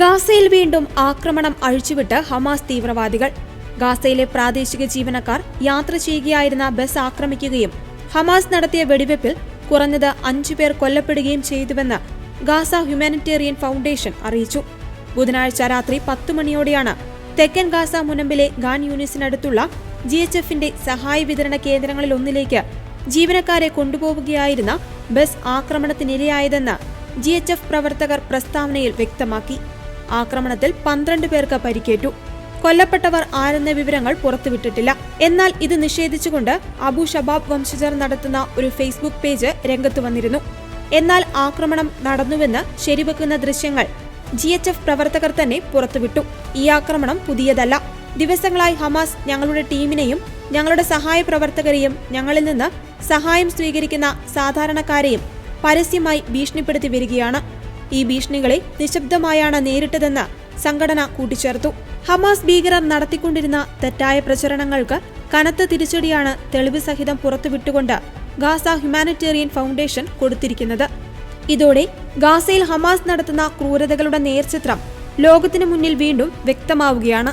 ഗാസയിൽ വീണ്ടും ആക്രമണം അഴിച്ചുവിട്ട് ഹമാസ് തീവ്രവാദികൾ. ഗാസയിലെ പ്രാദേശിക ജീവനക്കാർ യാത്ര ചെയ്യുകയായിരുന്ന ബസ് ആക്രമിക്കുകയും ഹമാസ് നടത്തിയ വെടിവെപ്പിൽ കുറഞ്ഞത് അഞ്ചുപേർ കൊല്ലപ്പെടുകയും ചെയ്തുവെന്ന് ഗാസ ഹ്യൂമാനിറ്റേറിയൻ ഫൗണ്ടേഷൻ അറിയിച്ചു. ബുധനാഴ്ച രാത്രി പത്തു മണിയോടെയാണ് തെക്കൻ ഗാസ മുനമ്പിലെ ഗാൻ യൂണിസിനടുത്തുള്ള ജി എച്ച് എഫിന്റെ സഹായ വിതരണ കേന്ദ്രങ്ങളിലൊന്നിലേക്ക് ജീവനക്കാരെ കൊണ്ടുപോവുകയായിരുന്ന ബസ് ആക്രമണത്തിനിരയായതെന്ന് ജി എച്ച് എഫ് പ്രവർത്തകർ പ്രസ്താവനയിൽ വ്യക്തമാക്കി. ആക്രമണത്തിൽ പന്ത്രണ്ട് പേർക്ക് പരിക്കേറ്റു. കൊല്ലപ്പെട്ടവർ ആരെന്ന വിവരങ്ങൾ പുറത്തുവിട്ടിട്ടില്ല. എന്നാൽ ഇത് നിഷേധിച്ചുകൊണ്ട് അബു ഷബാബ് വംശജർ നടത്തുന്ന ഒരു ഫേസ്ബുക്ക് പേജ് രംഗത്തു വന്നിരുന്നു. എന്നാൽ ആക്രമണം നടന്നുവെന്ന് ശരിവെക്കുന്ന ദൃശ്യങ്ങൾ ജി എച്ച് എഫ് പ്രവർത്തകർ തന്നെ പുറത്തുവിട്ടു. ഈ ആക്രമണം പുതിയതല്ല. ദിവസങ്ങളായി ഹമാസ് ഞങ്ങളുടെ ടീമിനെയും ഞങ്ങളുടെ സഹായ പ്രവർത്തകരെയും ഞങ്ങളിൽ നിന്ന് സഹായം സ്വീകരിക്കുന്ന സാധാരണക്കാരെയും പരസ്യമായി ഭീഷണിപ്പെടുത്തി വരികയാണ്. ഈ ഭീഷണികളെ നിശബ്ദമായാണ് നേരിട്ടതെന്ന് സംഘടന കൂട്ടിച്ചേർത്തു. ഹമാസ് ഭീകരർ നടത്തിക്കൊണ്ടിരുന്ന തെറ്റായ പ്രചരണങ്ങൾക്ക് കനത്ത തിരിച്ചടിയാണ് തെളിവ് സഹിതം പുറത്തുവിട്ടുകൊണ്ട് ഗാസ ഹ്യൂമാനിറ്റേറിയൻ ഫൗണ്ടേഷൻ കൊടുത്തിരിക്കുന്നത്. ഇതോടെ ഗാസയിൽ ഹമാസ് നടത്തുന്ന ക്രൂരതകളുടെ നേർചിത്രം ലോകത്തിനു മുന്നിൽ വീണ്ടും വ്യക്തമാവുകയാണ്.